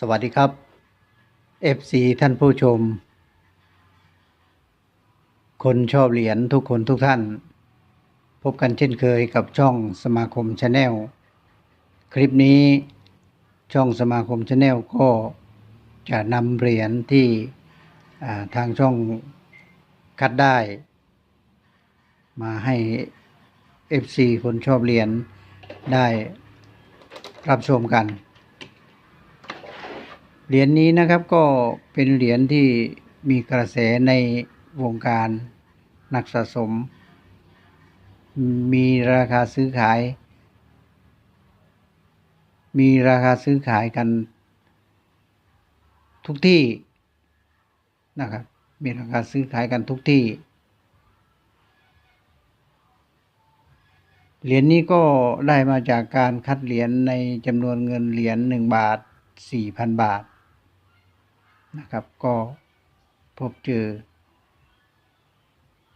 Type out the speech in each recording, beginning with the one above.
สวัสดีครับ FC ท่านผู้ชม คนชอบเหรียญทุกคนทุกท่าน พบกันเช่นเคยกับช่องสมาคมชาแนลคลิปนี้ช่องสมาคมชาแนลก็จะนำเหรียญที่ทางช่องคัดได้ มาให้ FC คนชอบเหรียญได้รับชมกัน เหรียญนี้นะครับก็เป็นเหรียญที่มีกระแสในวงการนักสะสม มีราคาซื้อขาย มีราคาซื้อขายกันทุกที่นะครับ มีราคาซื้อขายกันทุกที่ เหรียญนี้ก็ได้มาจากการคัดเหรียญในจำนวนเงินเหรียญหนึ่งบาทสี่พันบาท นะครับ ก็พบเจอ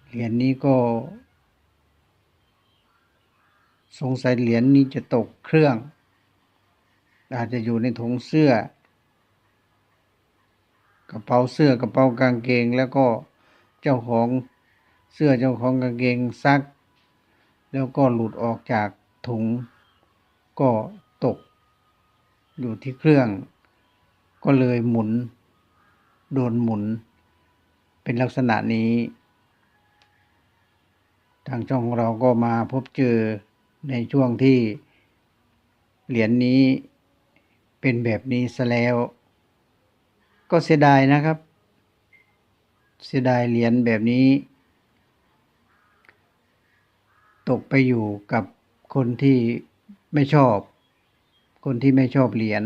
เหรียญนี้ก็ สงสัยเหรียญนี้จะตกเครื่อง อาจจะอยู่ในถุงเสื้อ กระเป๋าเสื้อกระเป๋ากางเกง แล้วก็เจ้าของเสื้อเจ้าของกางเกงซัก แล้วก็หลุดออกจากถุงก็ตกอยู่ที่เครื่อง ก็เลยหมุน โดนหมุน เป็นลักษณะนี้ ทางช่องของเราก็มาพบเจอในช่วงที่เหรียญนนี้เป็นแบบนี้ซะแล้ว ก็เสียดายนะครับ เสียดายเหรียญแบบนี้ ตกไปอยู่กับคนที่ไม่ชอบ คนที่ไม่ชอบเหรียญ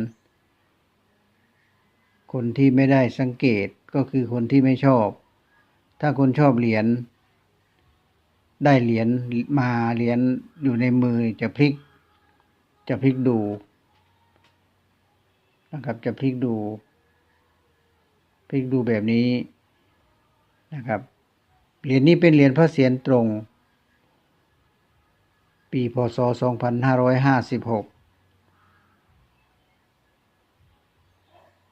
คนที่ไม่ได้สังเกตก็คือคนที่ไม่ชอบ ถ้าคนชอบเหรียญได้เหรียญมาเหรียญอยู่ในมือจะพลิก จะพลิกดูนะครับจะพลิกดู พลิกดูแบบนี้นะครับเหรียญนี้เป็นเหรียญพระเศียรตรง ปีพศ 2556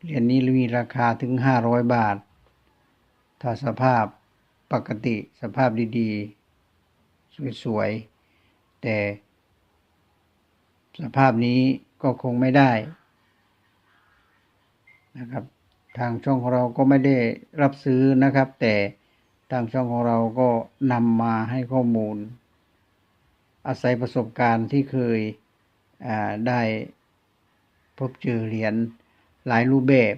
เหรียญนี้มีราคาถึง 500 บาท ถ้าสภาพปกติสภาพดีๆ สวยๆ แต่สภาพนี้ก็คงไม่ได้นะครับ ทางช่องของเราก็ไม่ได้รับซื้อนะครับ แต่ทางช่องของเราก็นำมาให้ข้อมูล อาศัยประสบการณ์ที่เคยได้พบเจอเหรียญ หลายรูปแบบ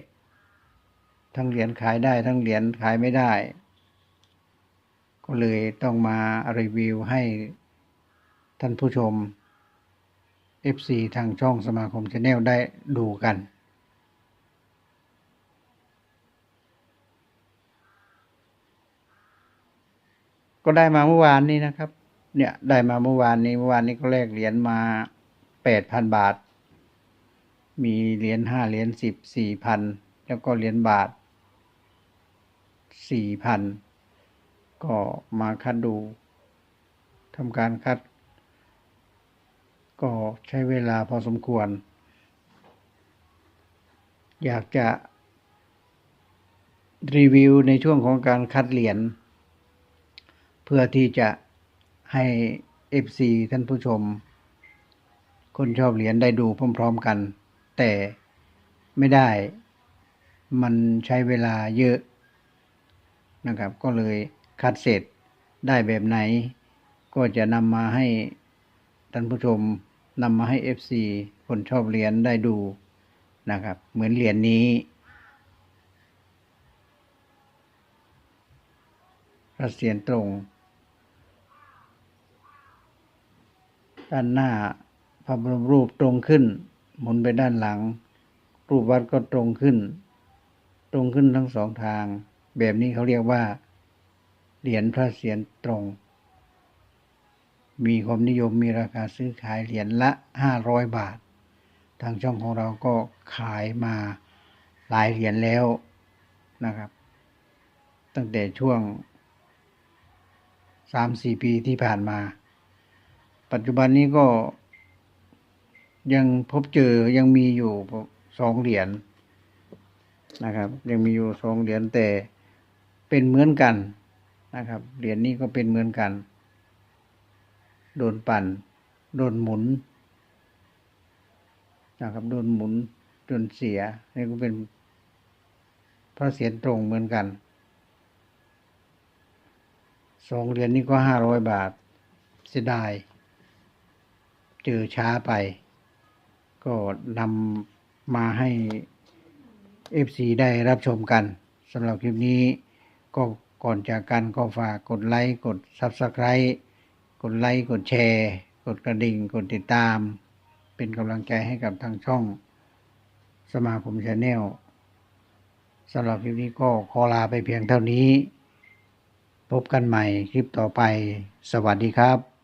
ทั้งเหรียญขายได้ ทั้งเหรียญขายไม่ได้ ก็เลยต้องมารีวิวให้ท่านผู้ชม FC ทางช่องสมาคมชาแนลได้ดูกัน ก็ได้มาเมื่อวานนี้นะครับ เนี่ย ได้มาเมื่อวานนี้ เมื่อวานนี้ก็แลกเหรียญมาแปดพันบาท มีเหรียญห้าเหรียญสิบสี่พันแล้วก็เหรียญบาทสี่พันก็มาคัดดูทำการคัด ก็ใช้เวลาพอสมควร อยากจะรีวิวในช่วงของการคัดเหรียญเพื่อที่จะให้ FC ท่านผู้ชม คนชอบเหรียญได้ดูพร้อม ๆ กัน แต่ไม่ได้มันใช้เวลาเยอะนะครับ ก็เลยคัดเสร็จได้แบบไหน ก็จะนำมาให้ท่านผู้ชมนำมาให้ FC คนชอบเหรียญได้ดูนะครับ เหมือนเหรียญนี้พระเศียรตรง ด้านหน้าพระบรมรูปตรงขึ้น หมุนไปด้านหลัง รูปวัดก็ตรงขึ้น ตรงขึ้นทั้งสองทาง แบบนี้เขาเรียกว่า เหรียญพระเศียรตรง มีความนิยมมีราคาซื้อขายเหรียญละห้าร้อยบาท ทางช่องของเราก็ขายมาหลายเหรียญแล้วนะครับ ตั้งแต่ช่วงสามสี่ปีที่ผ่านมา ปัจจุบันนี้ก็ ยังพบเจอยังมีอยู่สองเหรียญนะครับ ยังมีอยู่สองเหรียญแต่เป็นเหมือนกันนะครับเหรียญนี้ก็เป็นเหมือนกัน โดนปั่น โดนหมุนนะครับโดนหมุนจนเสียนี่ก็เป็นพระเศียรตรงเหมือนกันสองเหรียญนี้ก็ห้าร้อยบาทเสียดาย เจอช้าไป ก็นำมาให้ FC ได้รับชมกันสำหรับคลิปนี้ก็ก่อนจากกันก็ฝากกดไลค์กด Subscribe กดไลค์กดแชร์ กดกระดิ่ง กดติดตาม เป็นกำลังใจให้กับทางช่องสมาคมชาแนลสำหรับคลิปนี้ก็ขอลาไปเพียงเท่านี้ พบกันใหม่คลิปต่อไป สวัสดีครับ